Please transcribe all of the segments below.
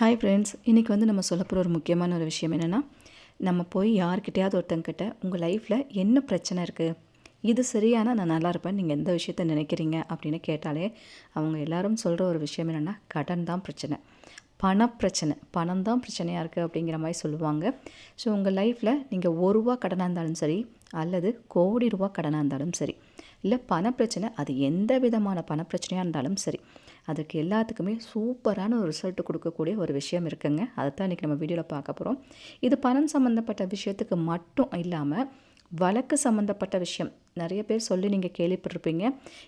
Hi friends இன்றைக்கி வந்து நம்ம சொல்ல போகிற ஒரு முக்கியமான ஒரு விஷயம் என்னென்னா நம்ம போய் யார்கிட்டயாவது ஒருத்தங்கிட்ட உங்கள் லைஃப்பில் என்ன பிரச்சனை இருக்குது இது சரியான நான் நல்லா இருப்பேன் நீங்கள் எந்த விஷயத்த நினைக்கிறீங்க? அப்படின்னு கேட்டாலே அவங்க எல்லாரும் சொல்கிற ஒரு விஷயம் என்னென்னா கடன் தான் பிரச்சனை. பணப்பிரச்சனை பணம் தான் பிரச்சனையாக இருக்குது அப்படிங்கிற மாதிரி சொல்லுவாங்க. ஸோ உங்கள் லைஃப்பில் நீங்கள் ஒரு ரூபா கடனாக இருந்தாலும் சரி அல்லது கோடி ரூபா கடனாக இருந்தாலும் சரி இல்லை பணப்பிரச்சனை அது எந்த விதமான பணப்பிரச்சனையாக இருந்தாலும் சரி அதுக்கு எல்லாத்துக்குமே சூப்பரான ஒரு ரிசல்ட் கொடுக்கக்கூடிய ஒரு விஷயம் இருக்குங்க. அதை தான் இன்றைக்கி நம்ம வீடியோவில் பார்க்க போகிறோம் இது பணம் சம்மந்தப்பட்ட விஷயத்துக்கு மட்டும் இல்லாமல் வழக்கு சம்மந்தப்பட்ட விஷயம். நிறைய பேர் சொல்லி நீங்கள் கேள்விப்பட்டிருப்பீங்க.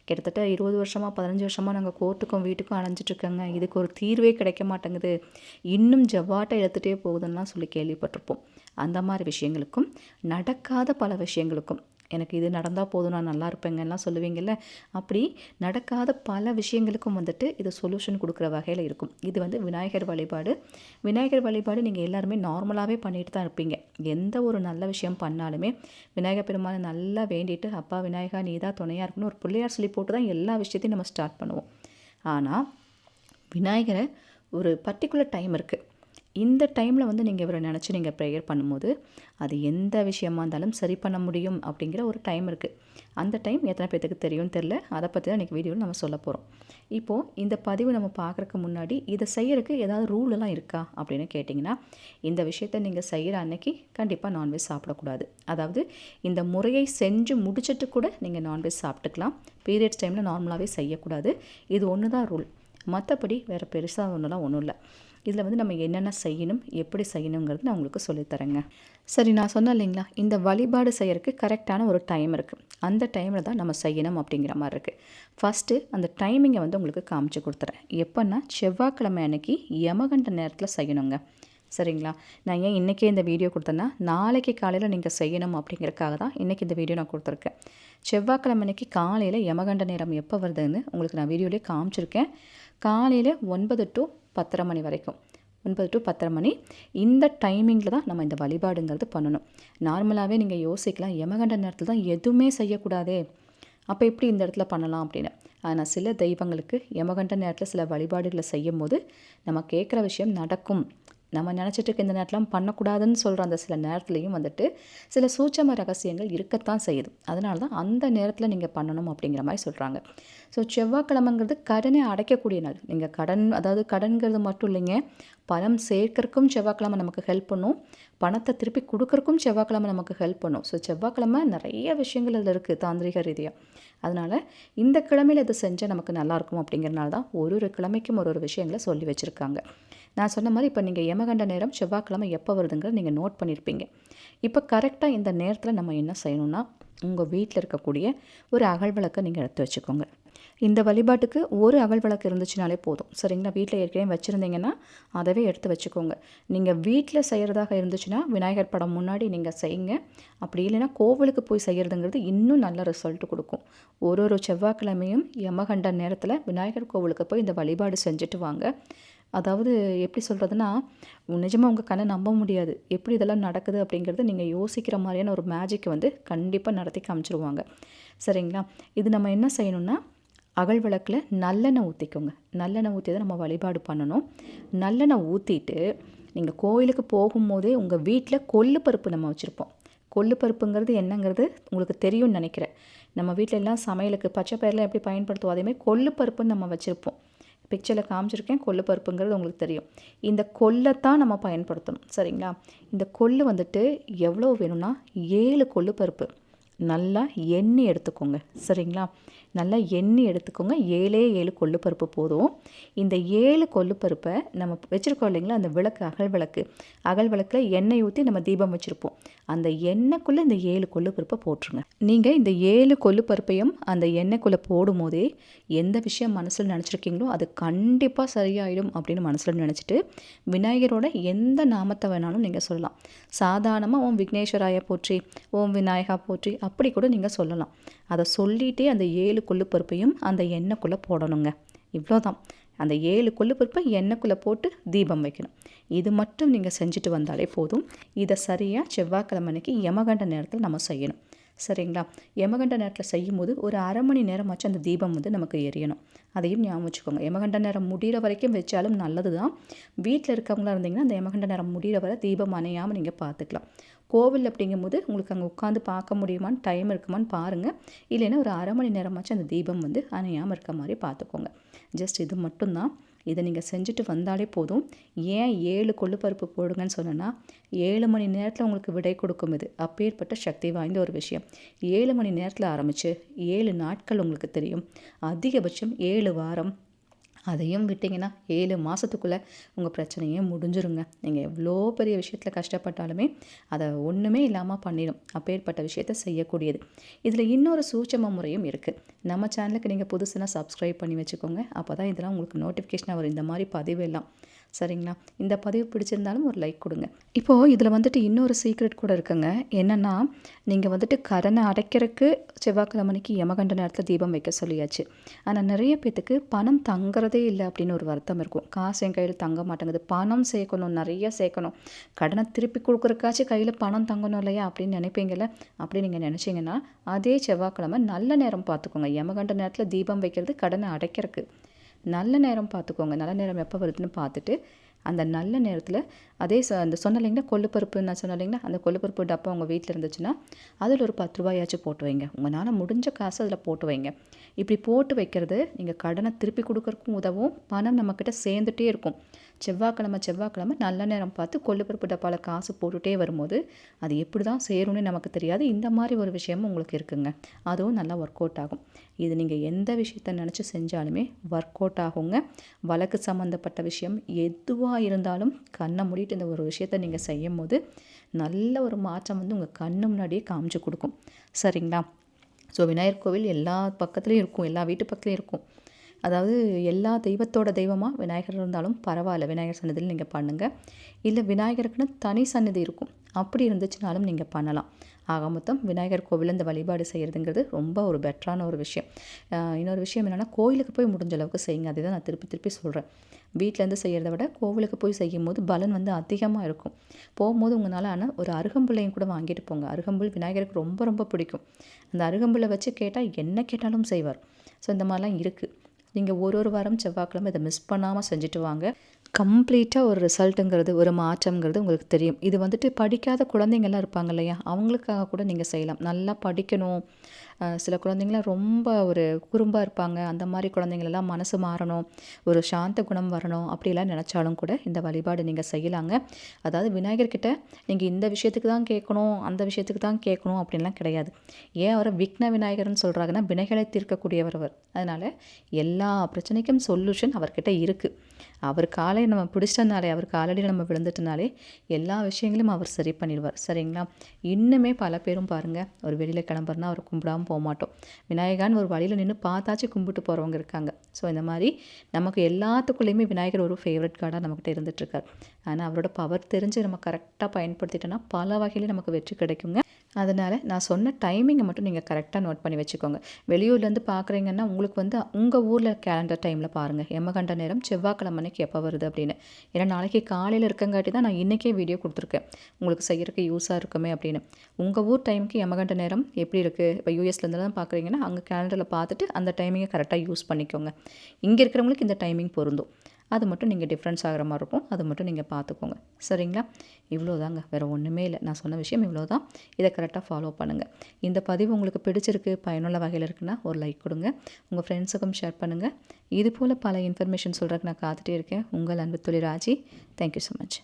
கிட்டத்தட்ட இருபது வருஷமாக பதினஞ்சு வருஷமாக நாங்கள் கோர்ட்டுக்கும் வீட்டுக்கும் அலைஞ்சிட்ருக்கோங்க இதுக்கு ஒரு தீர்வே கிடைக்க மாட்டேங்குது. இன்னும் ஜவ்வாட்டை எடுத்துகிட்டே போகுதுன்னெலாம் சொல்லி கேள்விப்பட்டிருப்போம். அந்த மாதிரி விஷயங்களுக்கும் நடக்காத பல விஷயங்களுக்கும் எனக்கு இது நடந்தால் போதும் நான் நல்லா இருப்பேங்கலாம் சொல்லுவீங்கல்ல? அப்படி நடக்காத பல விஷயங்களுக்கும் வந்துட்டு இது சொல்யூஷன் கொடுக்குற வகையில் இருக்கும். இது வந்து விநாயகர் வழிபாடு. விநாயகர் வழிபாடு நீங்கள் எல்லாருமே நார்மலாகவே பண்ணிட்டு தான் இருப்பீங்க. எந்த ஒரு நல்ல விஷயம் பண்ணாலுமே விநாயகர் பெருமானை நல்லா வேண்டிட்டு அப்பா விநாயகா நீ தான் துணையாக இருக்கணும் ஒரு பிள்ளையார் சொல்லி போட்டு தான் எல்லா விஷயத்தையும் நம்ம ஸ்டார்ட் பண்ணுவோம். ஆனால் விநாயகரை ஒரு பர்டிகுலர் டைம் இருக்குது இந்த டைமில் வந்து நீங்கள் இவரை நினச்சி நீங்கள் ப்ரேயர் பண்ணும்போது அது எந்த விஷயமா இருந்தாலும் சரி பண்ண முடியும் அப்படிங்கிற ஒரு டைம் இருக்குது அந்த டைம் எத்தனை பேர்த்துக்கு தெரியும்னு தெரில அதை பற்றி தான் இன்றைக்கி வீடியோவில் நம்ம சொல்ல போகிறோம் இப்போது இந்த பதிவு நம்ம பார்க்குறக்கு முன்னாடி இதை செய்கிறதுக்கு ஏதாவது ரூல் எல்லாம் இருக்கா அப்படின்னு கேட்டிங்கன்னா இந்த விஷயத்த நீங்கள் செய்கிற அன்னைக்கு கண்டிப்பாக நான்வெஜ் சாப்பிடக்கூடாது. அதாவது இந்த முறையை செஞ்சு முடிச்சிட்டு கூட நீங்கள் நான்வெஜ் சாப்பிட்டுக்கலாம். பீரியட்ஸ் டைமில் நார்மலாகவே செய்யக்கூடாது. இது ஒன்று தான் ரூல் மற்றபடி வேறு பெருசாக ஒன்றுலாம் ஒன்றும் இல்லை. இதில் வந்து நம்ம என்னென்ன செய்யணும் எப்படி செய்யணுங்கிறது நான் உங்களுக்கு சொல்லித்தரேங்க. சரி நான் சொன்னேன் இல்லைங்களா? இந்த வழிபாடு செய்யறதுக்கு கரெக்டான ஒரு டைம் இருக்குது அந்த டைமில் தான் நம்ம செய்யணும் அப்படிங்கிற மாதிரி இருக்குது ஃபஸ்ட்டு அந்த டைமிங்கை வந்து உங்களுக்கு காமிச்சு கொடுத்துறேன். எப்போன்னா செவ்வாய்க்கிழமை அன்னைக்கு யமகண்ட நேரத்தில் செய்யணுங்க. சரிங்களா? நான் ஏன் இன்றைக்கே இந்த வீடியோ கொடுத்தேன்னா நாளைக்கு காலையில் நீங்கள் செய்யணும் அப்படிங்கிறக்காக தான் இன்றைக்கி இந்த வீடியோ நான் கொடுத்துருக்கேன். செவ்வாய்க்கிழமை அன்னைக்கு காலையில் யமகண்ட நேரம் எப்போ வருதுன்னு உங்களுக்கு நான் வீடியோலேயே காமிச்சிருக்கேன். காலையில் ஒன்பது டு பத்தரை மணி வரைக்கும். ஒன்பது டு பத்தரை மணி. இந்த டைமிங்கில் தான் நம்ம இந்த வழிபாடுங்கிறது பண்ணணும். நார்மலாகவே நீங்கள் யோசிக்கலாம் யமகண்ட நேரத்தில் தான் எதுவுமே செய்யக்கூடாதே. அப்போ எப்படி இந்த இடத்துல பண்ணலாம் அப்படின்னு. ஆனால் சில தெய்வங்களுக்கு யமகண்ட நேரத்தில் சில வழிபாடுகளை செய்யும் போது நம்ம கேட்குற விஷயம் நடக்கும். நம்ம நினச்சிட்டு இருக்க இந்த நேரத்தில் பண்ணக்கூடாதுன்னு சொல்கிற அந்த சில நேரத்துலையும் வந்துட்டு சில சூட்சம ரகசியங்கள் இருக்கத்தான் செய்யுது. அதனால தான் அந்த நேரத்தில் நீங்கள் பண்ணணும் அப்படிங்கிற மாதிரி சொல்கிறாங்க ஸோ செவ்வாய்க்கிழமைங்கிறது கடனை அடைக்கக்கூடிய நாள். நீங்கள் கடன் அதாவது கடன்கிறது மட்டும் இல்லைங்க. பணம் சேர்க்கறக்கும் செவ்வாய்க்கிழமை நமக்கு ஹெல்ப் பண்ணும். பணத்தை திருப்பி கொடுக்கறக்கும் செவ்வாய்க்கிழமை நமக்கு ஹெல்ப் பண்ணும். ஸோ செவ்வாய்க்கிழமை நிறைய விஷயங்கள் அதில் இருக்குது தாந்திரிக ரீதியாக அதனால் இந்த கிழமையில் இதை செஞ்சால் நமக்கு நல்லாயிருக்கும் அப்படிங்கிறனால தான் ஒரு ஒரு கிழமைக்கும் ஒரு ஒரு விஷயங்களை சொல்லி வச்சுருக்காங்க. நான் சொன்ன மாதிரி இப்போ நீங்கள் யமகண்ட நேரம் செவ்வாய்க்கிழமை எப்போ வருதுங்கிறத நீங்கள் நோட் பண்ணியிருப்பீங்க இப்போ கரெக்டாக இந்த நேரத்தில் நம்ம என்ன செய்யணும்னா உங்கள் வீட்டில் இருக்கக்கூடிய ஒரு அகல் விளக்கை நீங்கள் எடுத்து வச்சுக்கோங்க. இந்த வழிபாட்டுக்கு ஒரு அகல் விளக்கு இருந்துச்சுனாலே போதும். சரிங்களா? வீட்டில் ஏற்கனவே வச்சுருந்தீங்கன்னா அதவே எடுத்து வச்சுக்கோங்க. நீங்கள் வீட்டில் செய்கிறதாக இருந்துச்சுன்னா விநாயகர் படம் முன்னாடி நீங்கள் செய்யுங்க. அப்படி இல்லைன்னா கோவிலுக்கு போய் செய்கிறதுங்கிறது இன்னும் நல்ல ரிசல்ட் கொடுக்கும். ஒரு ஒரு செவ்வாய்க்கிழமையும் யமகண்ட நேரத்தில் விநாயகர் கோவிலுக்கு போய் இந்த வழிபாடு செஞ்சுட்டு வாங்க. அதாவது எப்படி சொல்கிறதுனா நிஜமாக உங்கள் கண்ணை நம்ப முடியாது. எப்படி இதெல்லாம் நடக்குது அப்படிங்கிறது நீங்கள் யோசிக்கிற மாதிரியான ஒரு மேஜிக்கை வந்து கண்டிப்பாக நடத்தி காமிச்சிருவாங்க. சரிங்களா? இது நம்ம என்ன செய்யணும்னா அகல் விளக்கில் நல்லெண்ணெய் ஊற்றிக்கோங்க நல்லெண்ணெய் ஊற்றி தான் நம்ம வழிபாடு பண்ணணும். நல்லெண்ணெய் ஊற்றிட்டு நீங்கள் கோயிலுக்கு போகும்போதே உங்கள் வீட்டில் கொள்ளு பருப்பு நம்ம வச்சுருப்போம். கொள்ளு பருப்புங்கிறது என்னங்கிறது உங்களுக்கு தெரியும்னு நினைக்கிறேன். நம்ம வீட்டில் எல்லாம் சமையலுக்கு பச்சை பயிரெலாம் எப்படி பயன்படுத்துவோம்? அதேமாதிரி கொள்ளு பருப்புன்னு நம்ம வச்சுருப்போம். பிக்சரில் காமிச்சிருக்கேன் கொள்ளு பருப்புங்கிறது உங்களுக்கு தெரியும். இந்த கொல்லைத்தான் நம்ம பயன்படுத்தணும் சரிங்களா? இந்த கொள்ளு வந்துட்டு எவ்வளோ வேணும்னா ஏழு கொள்ளு பருப்பு. நல்லா எண்ணெய் எடுத்துக்கோங்க. சரிங்களா? நல்லா எண்ணெய் எடுத்துக்கோங்க. ஏழே ஏழு கொள்ளுப்பருப்பு போதும். இந்த ஏழு கொள்ளுப்பருப்பை நம்ம வச்சுருக்கோம் இல்லைங்களா? அந்த விளக்கு அகல் விளக்கு. அகல் விளக்கில் எண்ணெய் ஊற்றி நம்ம தீபம் வச்சுருப்போம். அந்த எண்ணெய்க்குள்ளே இந்த ஏழு கொள்ளுப்பருப்பை போட்டுருங்க. நீங்கள் இந்த ஏழு கொள்ளுப்பருப்பையும் அந்த எண்ணெய்க்குள்ளே போடும் போதே எந்த விஷயம் மனசில் நினச்சிருக்கீங்களோ அது கண்டிப்பாக சரியாயிடும் அப்படின்னு மனசில் நினச்சிட்டு விநாயகரோட எந்த நாமத்தை வேணாலும் நீங்கள் சொல்லலாம். சாதாரணமாக ஓம் விக்னேஸ்வராய போற்றி ஓம் விநாயகா போற்றி அப்படி கூட நீங்கள் சொல்லலாம். அதை சொல்லிகிட்டே அந்த ஏழு கொள்ளுப்பருப்பையும் அந்த எண்ணெய்க்குள்ளே போடணுங்க. இவ்வளோதான் அந்த ஏழு கொள்ளுப்பருப்பை எண்ணெய்க்குள்ளே போட்டு தீபம் வைக்கணும். இது மட்டும் நீங்கள் செஞ்சுட்டு வந்தாலே போதும். இதை சரியாக செவ்வாய்க்கிழமை அன்னைக்கு யமகண்ட நேரத்தில் நம்ம செய்யணும். சரிங்களா? யமகண்ட நேரத்தில் செய்யும்போது ஒரு அரை மணி நேரமாச்சும் அந்த தீபம் வந்து நமக்கு எரியணும். அதையும் ஞாபகம் வச்சுக்கோங்க. யமகண்ட நேரம் முடிகிற வரைக்கும் வச்சாலும் நல்லது தான் வீட்டில் இருக்கவங்களா இருந்தீங்கன்னா அந்த யமகண்ட நேரம் முடிகிற வரை தீபம் அணையாமல் நீங்கள் பார்த்துக்கலாம் கோவில் அப்படிங்கும்போது உங்களுக்கு அங்கே உட்காந்து பார்க்க முடியுமான்னு டைம் இருக்குமான்னு பாருங்கள் இல்லைன்னா ஒரு அரை மணி நேரமாச்சும் அந்த தீபம் வந்து அணையாமல் இருக்க மாதிரி பார்த்துக்கோங்க. ஜஸ்ட் இது மட்டும்தான். இதை நீங்கள் செஞ்சுட்டு வந்தாலே போதும். ஏன் ஏழு கொள்ளுப்பருப்பு போடுங்கன்னு சொன்னேன்னா ஏழு மணி நேரத்தில் உங்களுக்கு விடை கொடுக்கும் இது. அப்பேற்பட்ட சக்தி வாய்ந்த ஒரு விஷயம். ஏழு மணி நேரத்தில் ஆரம்பித்து ஏழு நாட்கள் உங்களுக்கு தெரியும். அதிகபட்சம் ஏழு வாரம் அதையும் விட்டிங்கன்னா ஏழு மாதத்துக்குள்ளே உங்கள் பிரச்சனையே முடிஞ்சிருங்க. நீங்கள் எவ்வளோ பெரிய விஷயத்தில் கஷ்டப்பட்டாலுமே அதை ஒன்றுமே இல்லாமல் பண்ணிடும். அப்பேற்பட்ட விஷயத்த செய்யக்கூடியது. இதில் இன்னொரு சூட்சம முறையும் இருக்குது நம்ம சேனலுக்கு நீங்கள் புதுசுனா சப்ஸ்கிரைப் பண்ணி வச்சுக்கோங்க. அப்போ தான் இதெல்லாம் உங்களுக்கு நோட்டிஃபிகேஷனாக வரும். இந்த மாதிரி பதிவு எல்லாம். சரிங்களா? இந்த பதிவு பிடிச்சிருந்தாலும் ஒரு லைக் கொடுங்க. இப்போது இதில் வந்துட்டு இன்னொரு சீக்ரெட் கூட இருக்குங்க. என்னென்னா நீங்கள் வந்துட்டு கடனை அடைக்கிறதுக்கு செவ்வாய்க்கிழமைக்கு யமகண்ட நேரத்தில் தீபம் வைக்க சொல்லியாச்சு. ஆனால் நிறைய பேத்துக்கு பணம் தங்குறதே இல்லை அப்படின்னு ஒரு வருத்தம் இருக்கும். காசு என் கையில் தங்க மாட்டேங்குது. பணம் சேர்க்கணும் நிறைய சேர்க்கணும். கடனை திருப்பி கொடுக்குறக்காச்சும் கையில் பணம் தங்கணும் இல்லையா அப்படின்னு நினைப்பீங்கல்ல? அப்படி நீங்கள் நினச்சிங்கன்னா அதே செவ்வாய்க்கிழமை நல்ல நேரம் பார்த்துக்கோங்க. யமகண்ட நேரத்தில் தீபம் வைக்கிறது கடனை அடைக்கிறதுக்கு. நல்ல நேரம் பார்த்துக்கோங்க. நல்ல நேரம் எப்போ வருதுன்னு பார்த்துட்டு அந்த நல்ல நேரத்தில் அதே ச அந்த சொன்ன இல்லைங்களா கொள்ளுப்பருப்பு நான் சொன்ன இல்லைங்களா அந்த கொள்ளுப்பருப்பு டப்பா உங்கள் வீட்டில் இருந்துச்சுன்னா அதில் ஒரு பத்து ரூபாயாச்சும் போட்டு வைங்க. உங்களால் முடிஞ்ச காசு அதில் போட்டு வைங்க. இப்படி போட்டு வைக்கிறது நீங்கள் கடனை திருப்பி கொடுக்கறக்கும் உதவும் பணம் நம்மக்கிட்ட சேர்ந்துட்டே இருக்கும். செவ்வாய்க்கிழமை செவ்வாய்க்கிழமை நல்ல நேரம் பார்த்து கொள்ளுப்பருப்பு டப்பாவில் காசு போட்டுகிட்டே வரும்போது அது எப்படி தான் சேரும்னு நமக்கு தெரியாது. இந்த மாதிரி ஒரு விஷயமும் உங்களுக்கு இருக்குங்க. அதுவும் நல்லா ஒர்க் அவுட் ஆகும். இது நீங்கள் எந்த விஷயத்த நினச்சி செஞ்சாலுமே ஒர்க் அவுட் ஆகுங்க. வழக்கு சம்மந்தப்பட்ட விஷயம் எதுவாக இருந்தாலும் கண்ணை மூடிட்டு இந்த ஒரு விஷயத்த நீங்கள் செய்யும் போது நல்ல ஒரு மாற்றம் வந்து உங்கள் கண்ணு முன்னாடியே காமிச்சு கொடுக்கும். சரிங்களா? ஸோ விநாயகர் கோவில் எல்லா பக்கத்துலேயும் இருக்கும். எல்லா வீட்டு பக்கத்துலேயும் இருக்கும். அதாவது எல்லா தெய்வத்தோட தெய்வமாக விநாயகர் இருந்தாலும் பரவாயில்ல விநாயகர் சன்னதியில் நீங்கள் பண்ணுங்கள் இல்லை விநாயகருக்குன்னு தனி சன்னதி இருக்கும். அப்படி இருந்துச்சுனாலும் நீங்கள் பண்ணலாம். ஆக மொத்தம் விநாயகர் கோவில் இந்த வழிபாடு செய்கிறதுங்கிறது ரொம்ப ஒரு பெட்டரான ஒரு விஷயம். இன்னொரு விஷயம் என்னென்னா கோயிலுக்கு போய் முடிஞ்ச அளவுக்கு செய்யுங்க. அதை தான் நான் திருப்பி திருப்பி சொல்கிறேன் வீட்டிலேருந்து செய்கிறத விட கோவிலுக்கு போய் செய்யும் போது பலன் வந்து அதிகமாக இருக்கும். போகும்போது உங்களால் ஆனால் ஒரு அருகம்புள்ளையும் கூட வாங்கிட்டு போங்க. அருகம்புல் விநாயகருக்கு ரொம்ப ரொம்ப பிடிக்கும். அந்த அருகம்புல்லை வச்சு கேட்டால் என்ன கேட்டாலும் செய்வார். ஸோ இந்த மாதிரிலாம் இருக்குது நீங்கள் ஒரு ஒரு வாரம் செவ்வாய்க்கிழமை இதை மிஸ் பண்ணாமல் செஞ்சுட்டு வாங்க. கம்ப்ளீட்டாக ஒரு ரிசல்ட்டுங்கிறது ஒரு மாற்றங்கிறது உங்களுக்கு தெரியும். இது வந்துட்டு படிக்காத குழந்தைங்கள்லாம் இருப்பாங்க இல்லையா? அவங்களுக்காக கூட நீங்கள் செய்யலாம். நல்லா படிக்கணும். சில குழந்தைங்களாம் ரொம்ப ஒரு குறும்பாக இருப்பாங்க. அந்த மாதிரி குழந்தைங்களெல்லாம் மனசு மாறணும் ஒரு சாந்த குணம் வரணும் அப்படிலாம் நினச்சாலும் கூட இந்த வழிபாடு நீங்கள் செய்யலாங்க. அதாவது விநாயகர்கிட்ட நீங்கள் இந்த விஷயத்துக்கு தான் கேட்கணும் அந்த விஷயத்துக்கு தான் கேட்கணும் அப்படின்லாம் கிடையாது. ஏன் அவரை விக்ன விநாயகர்னு சொல்கிறாங்கன்னா வினைகளை தீர்க்கக்கூடியவர் அவர். அதனால் எல்லா பிரச்சனைக்கும் சொல்யூஷன் அவர்கிட்ட இருக்குது அவர் காலை நம்ம பிடிச்சிட்டனாலே அவர் காலடியில் நம்ம விழுந்துட்டனாலே எல்லா விஷயங்களும் அவர் சரி பண்ணிடுவார். சரிங்களா? இன்னுமே பல பேரும் பாருங்கள் ஒரு வெளியில் கிளம்புறனா அவர் கும்பிடாமல் போக மாட்டோம் விநாயகான்னு ஒரு வழியில் நின்று பார்த்தாச்சும் கும்பிட்டு போகிறவங்க இருக்காங்க. ஸோ இந்த மாதிரி நமக்கு எல்லாத்துக்குள்ளேயுமே விநாயகர் ஒரு ஃபேவரட் கார்டாக நம்மக்கிட்ட இருந்துகிட்ருக்கார் ஆனால் அவரோட பவர் தெரிஞ்சு நம்ம கரெக்டாக பயன்படுத்திட்டோன்னா பல வகையிலையும் நமக்கு வெற்றி கிடைக்குங்க. அதனால் நான் சொன்ன டைமிங்கை மட்டும் நீங்கள் கரெக்டாக நோட் பண்ணி வச்சுக்கோங்க. வெளியூர்லேருந்து பார்க்குறீங்கன்னா உங்களுக்கு வந்து உங்கள் ஊரில் கேலண்டர் டைமில் பாருங்கள் எம்மகண்ட நேரம் செவ்வாய்க்கிழமைக்கு எப்போ வருது அப்படின்னு. ஏன்னா நாளைக்கு காலையில் இருக்கங்காட்டி தான் நான் இன்றைக்கே வீடியோ கொடுத்துருக்கேன். உங்களுக்கு செய்கிறதுக்கு யூஸாக இருக்குமே அப்படின்னு. உங்கள் ஊர் டைமுக்கு எமகண்ட நேரம் எப்படி இருக்குது இப்போ யூஎஸ் தான் பார்க்குறீங்கன்னா அங்கே கேலண்டரில் பார்த்துட்டு அந்த டைமிங்கை கரெக்டாக யூஸ் பண்ணிக்கோங்க. இங்கே இருக்கிறவங்களுக்கு இந்த டைமிங் பொருந்தும். அது மட்டும் நீங்கள் டிஃப்ரென்ஸ் ஆகிற மாதிரி இருக்கும். அது மட்டும் நீங்கள் பார்த்துக்கோங்க. சரிங்களா? இவ்வளோ தாங்க வேறு ஒன்றுமே இல்லை. நான் சொன்ன விஷயம் இவ்வளோ தான் இதை கரெக்டாக ஃபாலோ பண்ணுங்கள் இந்த பதிவு உங்களுக்கு பிடிச்சிருக்கு பயனுள்ள வகையில் இருக்குன்னா ஒரு லைக் கொடுங்க. உங்கள் ஃப்ரெண்ட்ஸுக்கும் ஷேர் பண்ணுங்கள் இது போல் பல இன்ஃபர்மேஷன் சொல்கிறதுக்கு நான் காத்துட்டே இருக்கேன். உங்கள் அன்பு தொழில் ராஜி. Thank you so much